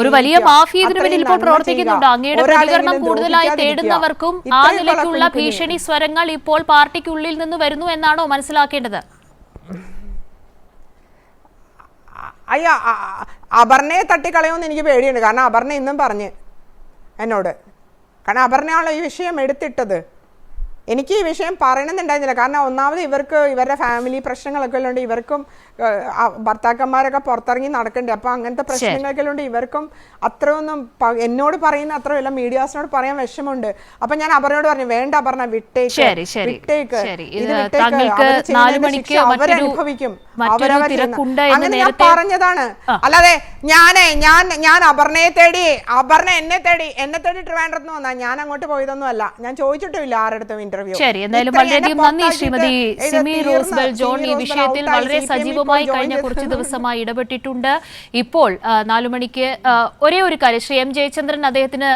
ഒരു വലിയ. മാഫിയ ഇതിനു പിന്നിൽ ഇപ്പോൾ പ്രവർത്തിക്കുന്നുണ്ട്. അങ്ങയുടെ പ്രതികരണം കൂടുതലായി തേടുന്നവർക്കും ആ നിലയ്ക്കുള്ള ഭീഷണി സ്വരങ്ങൾ ഇപ്പോൾ പാർട്ടിക്കുള്ളിൽ നിന്ന് വരുന്നു എന്നാണോ മനസ്സിലാക്കേണ്ടത്? അയ്യ അപർണയെ തട്ടിക്കളയുമെന്ന് എനിക്ക് പേടിയുണ്ട്. കാരണം അപർണ ഇന്നും പറഞ്ഞ് എന്നോട്. കാരണം അപർണയാണല്ലോ ഈ വിഷയം എടുത്തിട്ടത്. എനിക്ക് ഈ വിഷയം പറയണമെന്നുണ്ടായിരുന്നില്ല. കാരണം ഒന്നാമത് ഇവർക്ക് ഇവരുടെ ഫാമിലി പ്രശ്നങ്ങളൊക്കെ ഉള്ളതുകൊണ്ട് ഇവർക്കും ഭർത്താക്കന്മാരൊക്കെ പുറത്തിറങ്ങി നടക്കണ്ടേ അപ്പോൾ അങ്ങനത്തെ പ്രശ്നങ്ങളൊക്കെ ഉള്ളതുകൊണ്ട് ഇവർക്കും അത്രയൊന്നും എന്നോട് പറയുന്ന അത്രയല്ല മീഡിയാസിനോട് പറയാൻ വിഷമമുണ്ട്. അപ്പൊ ഞാൻ അപർണയോട് പറഞ്ഞു വേണ്ട അപർണ വിട്ടേക്ക്. വിട്ടേക്ക്. ഇത് അവരനുഭവിക്കും. അവരവർ അങ്ങനെ ഞാൻ പറഞ്ഞതാണ്. അല്ലാതെ ഞാനേ ഞാൻ ഞാൻ അപർണയെ തേടി അപർണ എന്നെ തേടി എന്നെ തേടി ട്രിവാൻഡ്രത്ത് വന്നാ ഞാൻ അങ്ങോട്ട് പോയതൊന്നും അല്ല ഞാൻ ചോദിച്ചിട്ടില്ല ആരുടെ ഇന്റർവ്യൂ ശരി എന്തായാലും വളരെയധികം നന്ദി ശ്രീമതി സിമി റോസ്ബൽ ജോൺ ഈ വിഷയത്തിൽ വളരെ സജീവമായി കഴിഞ്ഞ കുറച്ച് ദിവസമായി ഇടപെട്ടിട്ടുണ്ട്. ഇപ്പോൾ നാലു മണിക്ക് ഒരേ ഒരു കാര്യം ശ്രീ എം ജയചന്ദ്രൻ അദ്ദേഹത്തിന്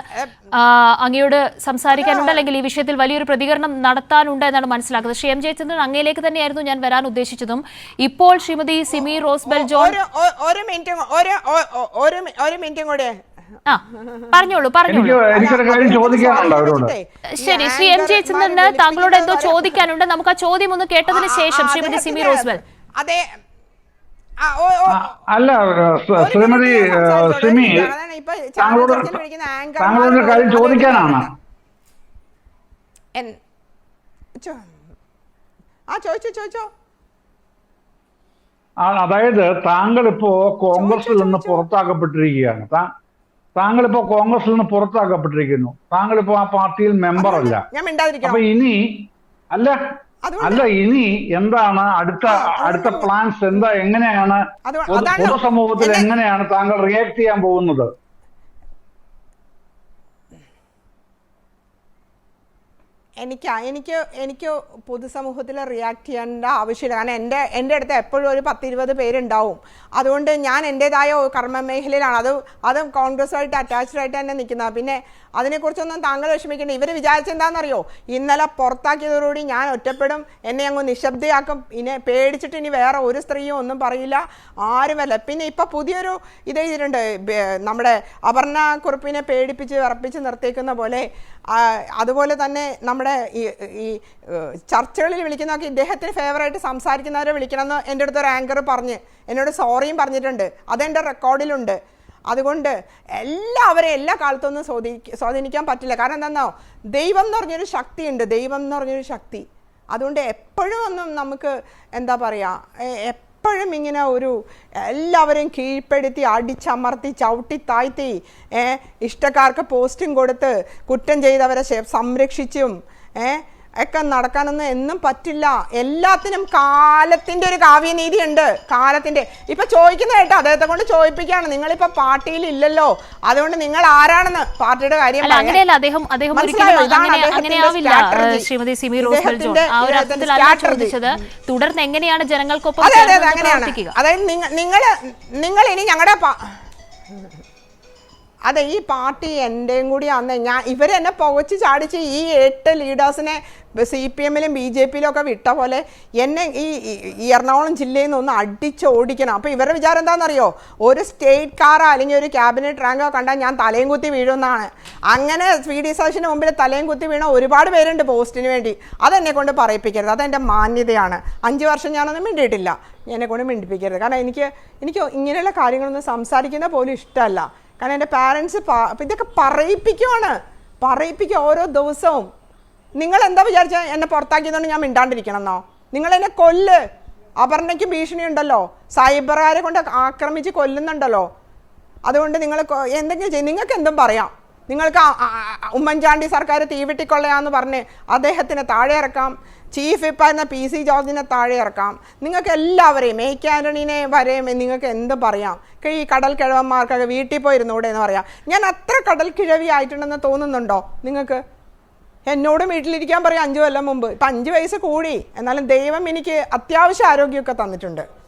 അങ്ങയോട് സംസാരിക്കാനുണ്ട് അല്ലെങ്കിൽ ഈ വിഷയത്തിൽ വലിയൊരു പ്രതികരണം നടത്താനുണ്ട് എന്നാണ് മനസ്സിലാക്കുന്നത്. ശ്രീ എം ജയചന്ദ്രൻ അങ്ങയിലേക്ക് തന്നെയായിരുന്നു ഞാൻ വരാൻ ഉദ്ദേശിച്ചതും. ഇപ്പോൾ ശ്രീമതി സിമി റോസ്ബെൽ ജോൺ ഒരു മിനിറ്റ് ഒരു മിനിറ്റും കൂടെ. ആ പറഞ്ഞോളൂ എനിക്ക് പറഞ്ഞോളൂ ശരി ശ്രീ എം ജയചന്ദ്രന് താങ്കളോട് എന്തോ ചോദിക്കാനുണ്ട്? നമുക്ക് ആ ചോദ്യം ഒന്ന് കേട്ടതിന് ശേഷം ശ്രീമതി സിമി റോസ്ബൽ അതെ. ആ, ഓ- ഓ- അല്ല ശ്രീമതി. സിമി താങ്കളോട് കാര്യം ചോദിക്കാനാണ്. ആ ചോദിച്ചോ ചോദിച്ചോ. അതായത് താങ്കൾ ഇപ്പോ കോൺഗ്രസിൽ നിന്ന് പുറത്താക്കപ്പെട്ടിരിക്കുകയാണ്. താങ്കൾ ഇപ്പോ കോൺഗ്രസിൽ നിന്ന് പുറത്താക്കപ്പെട്ടിരിക്കുന്നു. താങ്കൾ ഇപ്പോ ആ പാർട്ടിയിൽ മെമ്പർ അല്ല അപ്പൊ ഇനി അല്ല അല്ല ഇനി എന്താണ് അടുത്ത അടുത്ത പ്ലാൻസ് എന്താ എങ്ങനെയാണ് പൊതുസമൂഹത്തിൽ എങ്ങനെയാണ് താങ്കൾ റിയാക്ട് ചെയ്യാൻ പോകുന്നത്? എനിക്ക് എനിക്ക് എനിക്ക് പൊതുസമൂഹത്തിൽ റിയാക്ട് ചെയ്യേണ്ട ആവശ്യമില്ല. കാരണം എന്റെ എന്റെ അടുത്ത് എപ്പോഴും ഒരു പത്തിരുപത് പേരുണ്ടാവും. അതുകൊണ്ട് ഞാൻ എന്റെതായ കർമ്മ മേഖലയിലാണ്. അത് അതും കോൺഗ്രസ്സുമായിട്ട് അറ്റാച്ച്ഡ് ആയിട്ട് തന്നെ നിൽക്കുന്നത് പിന്നെ അതിനെക്കുറിച്ചൊന്നും താങ്കൾ വിഷമിക്കേണ്ട. ഇവർ വിചാരിച്ചെന്താണെന്നറിയോ ഇന്നലെ പുറത്താക്കിയതോടുകൂടി ഞാൻ ഒറ്റപ്പെടും. എന്നെ അങ്ങ് നിശബ്ദയാക്കും. ഇനി പേടിച്ചിട്ട് ഇനി വേറെ ഒരു സ്ത്രീയും ഒന്നും പറയില്ല. ആരുമല്ല പിന്നെ ഇപ്പം പുതിയൊരു ഇത് ചെയ്തിട്ടുണ്ട് നമ്മുടെ അപർണ കുറിപ്പിനെ പേടിപ്പിച്ച് വിറപ്പിച്ച് നിർത്തിക്കുന്ന പോലെ അതുപോലെ തന്നെ നമ്മുടെ ഈ ഈ ഏഹ്, ചർച്ചകളിൽ വിളിക്കുന്നതൊക്കെ ഇദ്ദേഹത്തിന് ഫേവറായിട്ട് സംസാരിക്കുന്നവരെ വിളിക്കണമെന്ന് എന്റെ അടുത്ത് ഒരു ആങ്കർ പറഞ്ഞ് എന്നോട് സോറിയും പറഞ്ഞിട്ടുണ്ട്. അതെന്റെ റെക്കോർഡിലുണ്ട് അതുകൊണ്ട് എല്ലാവരെയും എല്ലാ കാലത്തൊന്നും സ്വാധീ സ്വാധീനിക്കാൻ പറ്റില്ല. കാരണം എന്താണെന്നോ ദൈവം എന്ന് പറഞ്ഞൊരു ശക്തിയുണ്ട്. ദൈവം എന്ന് പറഞ്ഞൊരു ശക്തി. അതുകൊണ്ട് എപ്പോഴും ഒന്നും നമുക്ക് എന്താ പറയുക എപ്പോഴും ഇങ്ങനെ ഒരു എല്ലാവരെയും കീഴ്പ്പെടുത്തി അടിച്ചമർത്തി ചവിട്ടി താഴ്ത്തി ഇഷ്ടക്കാർക്ക് പോസ്റ്റും കൊടുത്ത് കുറ്റം ചെയ്തവരെ സംരക്ഷിച്ചും ഒക്കെ നടക്കാനൊന്നും എന്നും പറ്റില്ല. എല്ലാത്തിനും കാലത്തിന്റെ ഒരു കാവ്യനീതി ഉണ്ട് കാലത്തിന്റെ ഇപ്പം ചോദിക്കുന്ന കേട്ടോ അദ്ദേഹത്തെ കൊണ്ട് ചോദിപ്പിക്കുകയാണ്. നിങ്ങളിപ്പോൾ പാർട്ടിയിൽ ഇല്ലല്ലോ. അതുകൊണ്ട് നിങ്ങൾ ആരാണെന്ന് പാർട്ടിയുടെ കാര്യം അങ്ങനെയല്ല അദ്ദേഹം ശ്രീമതി സിമി ചോദിച്ചത്. തുടർന്ന് എങ്ങനെയാണ് ജനങ്ങൾക്കൊപ്പം അതായത് നിങ്ങൾ നിങ്ങൾ ഇനി ഞങ്ങളുടെ അതെ ഈ പാർട്ടി എന്റെയും കൂടി അന്ന് ഞാൻ ഇവരെന്നെ പുകച്ച് ചാടിച്ച് ഈ എട്ട് ലീഡേഴ്സിനെ സി പി എമ്മിലും ബി ജെ പിയിലും ഒക്കെ വിട്ട പോലെ എന്നെ ഈ എറണാകുളം ജില്ലയിൽ നിന്ന് ഒന്ന് അടിച്ച് ഓടിക്കണം. അപ്പോൾ ഇവരുടെ വിചാരം എന്താണെന്നറിയോ ഒരു സ്റ്റേറ്റ് കാറോ അല്ലെങ്കിൽ ഒരു ക്യാബിനറ്റ് റാങ്കോ കണ്ടാൽ ഞാൻ തലയും കുത്തി വീഴുമെന്നാണ്. അങ്ങനെ വി ഡി സതീശന് മുമ്പിൽ തലയും കുത്തി വീണ ഒരുപാട് പേരുണ്ട് പോസ്റ്റിന് വേണ്ടി. അതെന്നെ കൊണ്ട് പറയിപ്പിക്കരുത്. അതെന്റെ മാന്യതയാണ്. അഞ്ച് വർഷം ഞാനൊന്നും മിണ്ടിയിട്ടില്ല. എന്നെ കൊണ്ട് മിണ്ടിപ്പിക്കരുത്. കാരണം എനിക്ക് എനിക്ക് ഇങ്ങനെയുള്ള കാര്യങ്ങളൊന്നും സംസാരിക്കുന്ന പോലും ഇഷ്ടമല്ല. കാരണം എന്റെ പാരൻസ് ഇതൊക്കെ പറയിപ്പിക്കുവാണ്. പറയിപ്പിക്കുക ഓരോ ദിവസവും. നിങ്ങൾ എന്താ വിചാരിച്ച എന്നെ പുറത്താക്കിയതുകൊണ്ട് ഞാൻ മിണ്ടാണ്ടിരിക്കണം എന്നോ നിങ്ങൾ എന്നെ കൊല്ല്. അപർണയ്ക്ക് ഭീഷണി ഉണ്ടല്ലോ. സൈബറുകാരെ കൊണ്ട് ആക്രമിച്ച് കൊല്ലുന്നുണ്ടല്ലോ. അതുകൊണ്ട് നിങ്ങൾ എന്തെങ്കിലും ചെയ്യും നിങ്ങൾക്ക് എന്തും പറയാം. നിങ്ങൾക്ക് ഉമ്മൻചാണ്ടി സർക്കാർ തീവിട്ടിക്കൊള്ളയാന്ന് പറഞ്ഞ് അദ്ദേഹത്തിന് താഴെ ഇറക്കാം. ചീഫ് ഇപ്പായിരുന്ന പി സി ജോർജിനെ താഴെ ഇറക്കാം. നിങ്ങൾക്ക് എല്ലാവരെയും മേക്ക് ആന്റണീനെ വരെയും നിങ്ങൾക്ക് എന്ത് പറയാം? ഈ കടൽ കിഴവന്മാർക്കൊക്കെ വീട്ടിൽ പോയിരുന്നൂടെ എന്ന് പറയാം. ഞാൻ അത്ര കടൽ കിഴവി ആയിട്ടുണ്ടെന്ന് തോന്നുന്നുണ്ടോ നിങ്ങൾക്ക്? എന്നോടും വീട്ടിലിരിക്കാൻ പറയാം അഞ്ചു കൊല്ലം മുമ്പ്. ഇപ്പം അഞ്ച് വയസ്സ് കൂടി. എന്നാലും ദൈവം എനിക്ക് അത്യാവശ്യ ആരോഗ്യമൊക്കെ തന്നിട്ടുണ്ട്.